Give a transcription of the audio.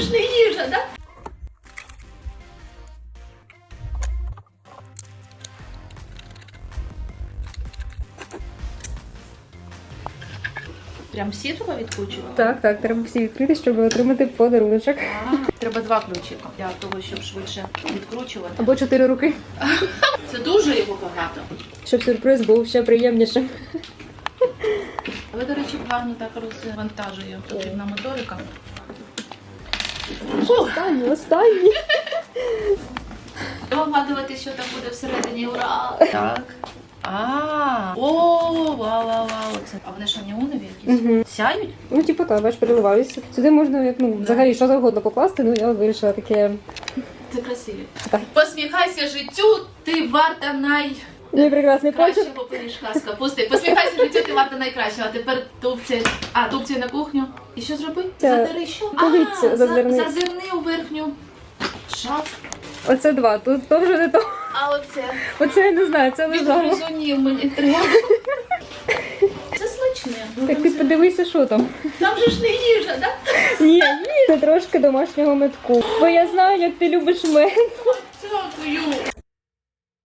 же ж не їжа, да? Прям всі туди відкручувати? Так, так, треба всі відкрити, щоб отримати подаруночок. А, Треба два ключика для того, щоб швидше відкручувати. Або чотири руки, Це дуже його багато. щоб сюрприз був ще приємнішим. Але, до речі, гарно так розвантажує. Потрібна моторика. Останній, останній. Догадувати, що там буде всередині. Ура! Так. А, о, вау, вау, вау. Це а вони що неонові якісь? Угу. Сяють? Ну, типу, так, бач, переливаюся. Сюди можна як ну, взагалі що завгодно покласти, ну я вирішила таке Це красиві. Так. Посміхайся життю, ти варта найкращого непрекрасний почерк. пиріжка з капусти. Посміхайся життю, ти варта найкращого. А тепер тупці. А, тупці на кухню. І що зроби? Це Задери що? полицю а, зазирни. за- зазирни у верхню шаф. Оце два. Тут то вже не то. А оце. Оце я не знаю, це Від лежало. гризунів мені треба. Це смачне. Так ти подивися, що там. Там же ж не їжа, да? Ні, ні, це трошки домашнього метку. Бо я знаю, як ти любиш мед. Дякую.